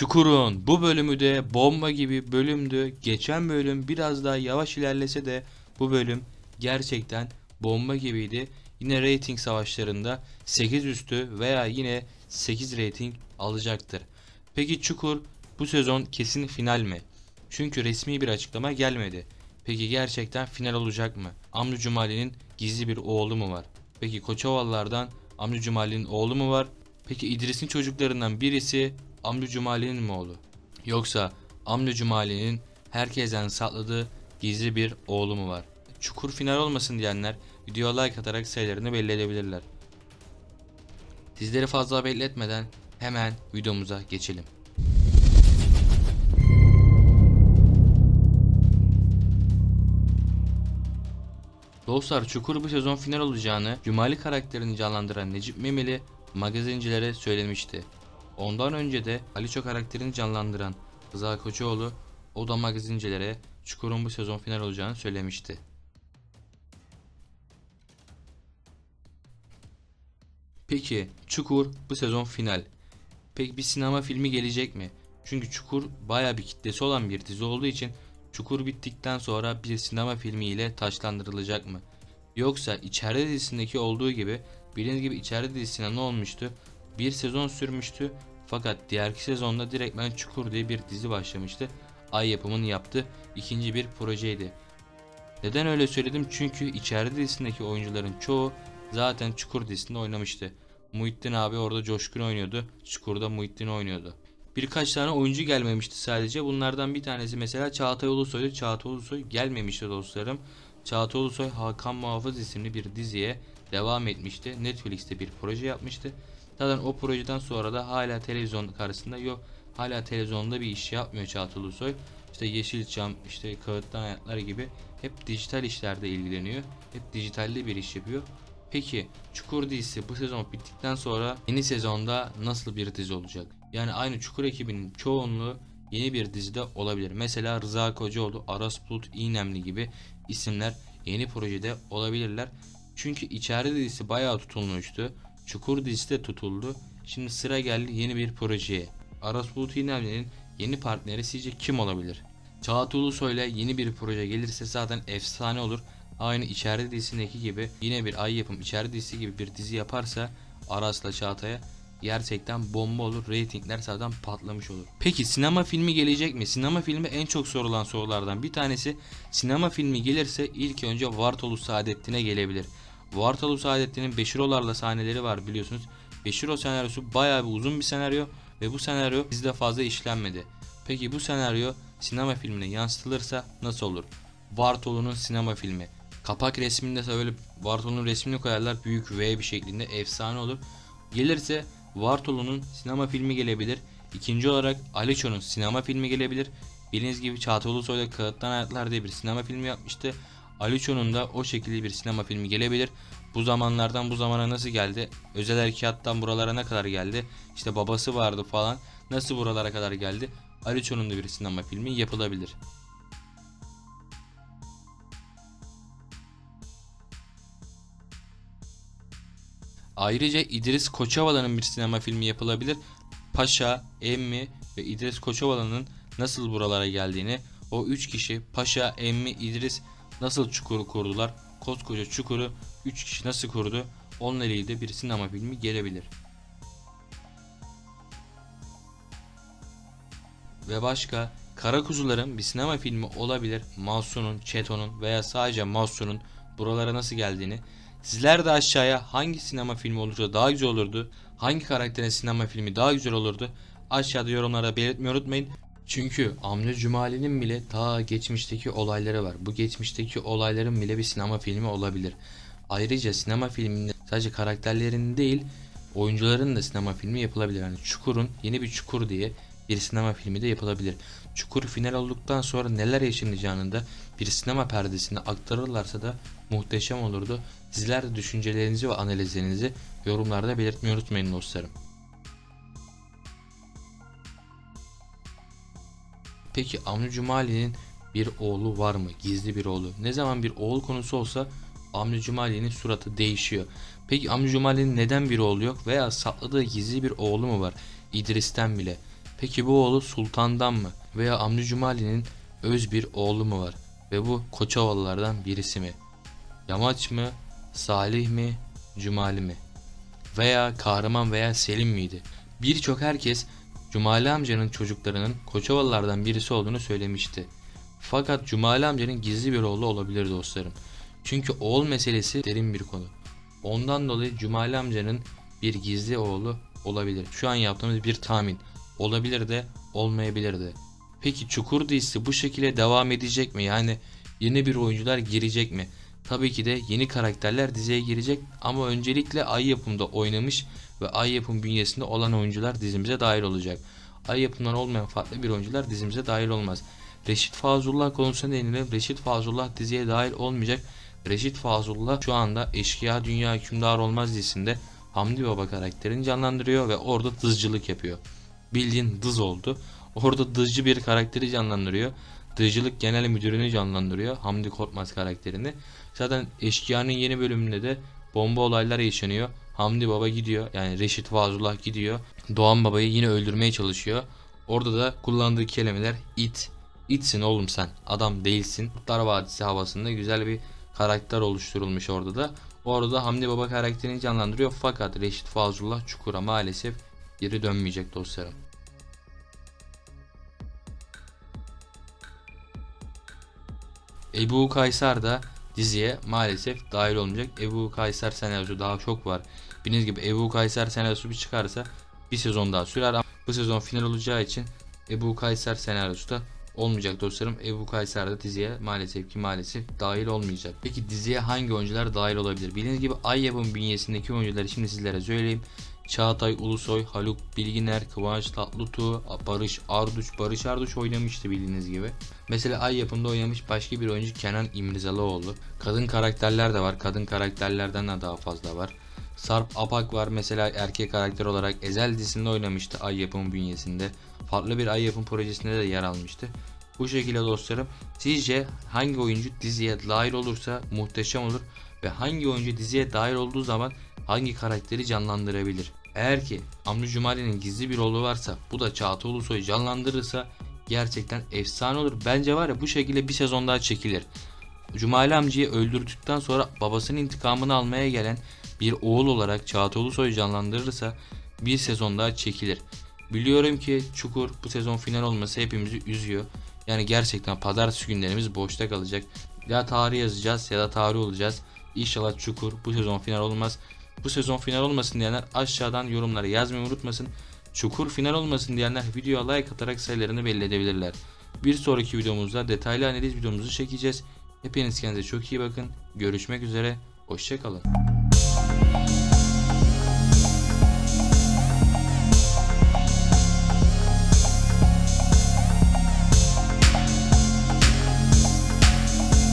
Çukur'un bu bölümü de bomba gibi bölümdü. Geçen bölüm biraz daha yavaş ilerlese de bu bölüm gerçekten bomba gibiydi. Yine rating savaşlarında 8 üstü veya yine 8 rating alacaktır. Peki Çukur bu sezon kesin final mi? Çünkü resmi bir açıklama gelmedi. Peki gerçekten final olacak mı? Amnu Cumali'nin gizli bir oğlu mu var? Peki Koçovallardan Amnu Cumali'nin oğlu mu var? Peki İdris'in çocuklarından birisi Amnu Cumali'nin mi oğlu? Yoksa Amnu Cumali'nin herkesten sakladığı gizli bir oğlu mu var? Çukur final olmasın diyenler videoya like atarak sayılarını belli edebilirler. Sizleri fazla bekletmeden hemen videomuza geçelim. Dostlar Çukur bu sezon final olacağını Cumali karakterini canlandıran Necip Memeli magazincilere söylemişti. Ondan önce de Aliço karakterini canlandıran Rıza Koçoğlu o da magazincilere Çukur'un bu sezon final olacağını söylemişti. Peki Çukur bu sezon final. Peki bir sinema filmi gelecek mi? Çünkü Çukur baya bir kitlesi olan bir dizi olduğu için Çukur bittikten sonra bir sinema filmi ile taşlandırılacak mı? Yoksa içeride dizisindeki olduğu gibi bildiğiniz gibi içeride dizisine ne olmuştu? Bir sezon sürmüştü fakat diğerki sezonda direktmen Çukur diye bir dizi başlamıştı. Ay yapımının yaptığı ikinci bir projeydi. Neden öyle söyledim? Çünkü içeride dizisindeki oyuncuların çoğu zaten Çukur dizisinde oynamıştı. Muhittin abi orada Coşkun oynuyordu. Çukur'da Muhittin oynuyordu. Birkaç tane oyuncu gelmemişti sadece. Bunlardan bir tanesi mesela Çağatay Ulusoy'du. Çağatay Ulusoy gelmemişti dostlarım. Çağatay Ulusoy Hakan Muhafız isimli bir diziye devam etmişti. Netflix'te bir proje yapmıştı. Zaten o projeden sonra da hala televizyon karşısında yok. Hala televizyonda bir iş yapmıyor Çağatay Ulusoy. İşte Yeşilçam, işte Kağıttan Hayatlar gibi hep dijital işlerde ilgileniyor. Hep dijitalde bir iş yapıyor. Peki Çukur dizisi bu sezon bittikten sonra yeni sezonda nasıl bir dizi olacak? Yani aynı Çukur ekibinin çoğunluğu yeni bir dizide olabilir. Mesela Rıza Kocaoğlu, Aras Bulut İynemli gibi isimler yeni projede olabilirler. Çünkü içeride dizisi bayağı tutulmuştu. Çukur dizisi de tutuldu. Şimdi sıra geldi yeni bir projeye. Aras Bulut İynemli'nin yeni partneri sizce kim olabilir? Çağatay Ulusoy'la yeni bir proje gelirse zaten efsane olur. Aynı içeride dizisindeki gibi yine bir ay yapım içeride dizisi gibi bir dizi yaparsa Aras'la Çağatay'a gerçekten bomba olur. Ratingler zaten patlamış olur. Peki sinema filmi gelecek mi? Sinema filmi en çok sorulan sorulardan bir tanesi. Sinema filmi gelirse ilk önce Vartolu Saadettin'e gelebilir. Vartolu Saadettin'in Beşirolarla sahneleri var biliyorsunuz. Beşiro senaryosu bayağı bir uzun bir senaryo ve bu senaryo bizde fazla işlenmedi. Peki bu senaryo sinema filmine yansıtılırsa nasıl olur? Vartolu'nun sinema filmi. Kapak resminde böyle Vartolu'nun resmini koyarlar büyük V bir şeklinde efsane olur. Gelirse Vartolu'nun sinema filmi gelebilir. İkinci olarak Aliço'nun sinema filmi gelebilir. Bildiğiniz gibi Çağatay Ulusoy'da Kağıttan Hayatlar diye bir sinema filmi yapmıştı. Aliço'nun da o şekilde bir sinema filmi gelebilir. Bu zamanlardan bu zamana nasıl geldi? Özel harekattan buralara ne kadar geldi? İşte babası vardı falan. Nasıl buralara kadar geldi? Aliço'nun da bir sinema filmi yapılabilir. Ayrıca İdris Koçovalı'nın bir sinema filmi yapılabilir. Paşa, Emmi ve İdris Koçovalı'nın nasıl buralara geldiğini, o üç kişi Paşa, Emmi, İdris nasıl çukuru kurdular, koskoca çukuru üç kişi nasıl kurdu, onunla ilgili de bir sinema filmi gelebilir. Ve başka Kara Kuzuların bir sinema filmi olabilir. Mahsun'un, Çeto'nun veya sadece Mahsun'un buralara nasıl geldiğini. Sizler de aşağıya hangi sinema filmi olursa daha güzel olurdu, hangi karakterin sinema filmi daha güzel olurdu aşağıda yorumlarda belirtmeyi unutmayın. Çünkü Amca Cumali'nin bile ta geçmişteki olayları var. Bu geçmişteki olayların bile bir sinema filmi olabilir. Ayrıca sinema filminde sadece karakterlerin değil oyuncuların da sinema filmi yapılabilir. Yani Çukur'un yeni bir Çukur diye bir sinema filmi de yapılabilir. Çukur final olduktan sonra neler yaşanacağını da bir sinema perdesine aktarırlarsa da muhteşem olurdu. Sizler de düşüncelerinizi ve analizlerinizi yorumlarda belirtmeyi unutmayın dostlarım. Peki Avni Cumali'nin bir oğlu var mı? Gizli bir oğlu. Ne zaman bir oğul konusu olsa Avni Cumali'nin suratı değişiyor. Peki Avni Cumali'nin neden bir oğlu yok veya sakladığı gizli bir oğlu mu var? İdris'ten bile. Peki bu oğlu Sultan'dan mı veya Amnu Cumali'nin öz bir oğlu mu var ve bu Koçovalılardan birisi mi? Yamaç mı, Salih mi, Cumali mi? Veya Kahraman veya Selim miydi? Birçok herkes Cumali amcanın çocuklarının Koçovalılardan birisi olduğunu söylemişti. Fakat Cumali amcanın gizli bir oğlu olabilir dostlarım. Çünkü oğul meselesi derin bir konu. Ondan dolayı Cumali amcanın bir gizli oğlu olabilir. Şu an yaptığımız bir tahmin. Olabilir de olmayabilir de. Peki Çukur dizisi bu şekilde devam edecek mi? Yani yeni bir oyuncular girecek mi? Tabii ki de yeni karakterler diziye girecek ama öncelikle Ay Yapım'da oynamış ve Ay Yapım bünyesinde olan oyuncular dizimize dahil olacak. Ay Yapım'dan olmayan farklı bir oyuncular dizimize dahil olmaz. Reşit Fazullah konusuna değinelim. Reşit Fazullah diziye dahil olmayacak. Reşit Fazullah şu anda Eşkıya Dünya Hükümdar Olmaz dizisinde Hamdi Baba karakterini canlandırıyor ve orada dızcılık yapıyor. Bildiğin dız oldu. Orada dızcı bir karakteri canlandırıyor. Dızcılık genel müdürünü canlandırıyor. Hamdi Korkmaz karakterini. Zaten Eşkıya'nın yeni bölümünde de bomba olaylar yaşanıyor. Hamdi Baba gidiyor. Yani Reşit Fazullah gidiyor. Doğan Baba'yı yine öldürmeye çalışıyor. Orada da kullandığı kelimeler it. İtsin oğlum sen. Adam değilsin. Kurtlar Vadisi havasında güzel bir karakter oluşturulmuş orada da. Orada Hamdi Baba karakterini canlandırıyor. Fakat Reşit Fazullah Çukur'a maalesef geri dönmeyecek dostlarım. Ebu Kaysar da diziye maalesef dahil olmayacak. Ebu Kaysar senaryosu daha çok var. Bildiğiniz gibi Ebu Kaysar senaryosu bir çıkarsa bir sezon daha sürer ama bu sezon final olacağı için Ebu Kaysar senaryosu da olmayacak dostlarım. Ebu Kaysar da diziye maalesef ki maalesef dahil olmayacak. Peki diziye hangi oyuncular dahil olabilir? Bildiğiniz gibi Ay Yapım bünyesindeki oyuncuları şimdi sizlere söyleyeyim. Çağatay Ulusoy, Haluk Bilginer, Kıvanç Tatlıtuğ, Barış Arduç, Barış Arduç oynamıştı bildiğiniz gibi. Mesela Ay yapımda oynamış başka bir oyuncu Kenan İmirzalıoğlu. Kadın karakterler de var. Kadın karakterlerden de daha fazla var. Sarp Apak var mesela erkek karakter olarak Ezel dizisinde oynamıştı Ay yapım bünyesinde. Farklı bir Ay yapım projesinde de yer almıştı. Bu şekilde dostlarım sizce hangi oyuncu diziye dahil olursa muhteşem olur ve hangi oyuncu diziye dahil olduğu zaman hangi karakteri canlandırabilir? Eğer ki Amnu Cumali'nin gizli bir oğlu varsa bu da Çağatay Ulusoy'u canlandırırsa gerçekten efsane olur. Bence var ya bu şekilde bir sezon daha çekilir. Cumali amcayı öldürdükten sonra babasının intikamını almaya gelen bir oğul olarak Çağatay Ulusoy'u canlandırırsa bir sezon daha çekilir. Biliyorum ki Çukur bu sezon final olması hepimizi üzüyor. Yani gerçekten pazartesi günlerimiz boşta kalacak. Ya tarih yazacağız ya da tarih olacağız. İnşallah Çukur bu sezon final olmaz. Bu sezon final olmasın diyenler aşağıdan yorumlara yazmayı unutmasın. Çukur final olmasın diyenler videoya like atarak sayılarını belli edebilirler. Bir sonraki videomuzda detaylı analiz videomuzu çekeceğiz. Hepiniz kendinize çok iyi bakın. Görüşmek üzere. Hoşçakalın.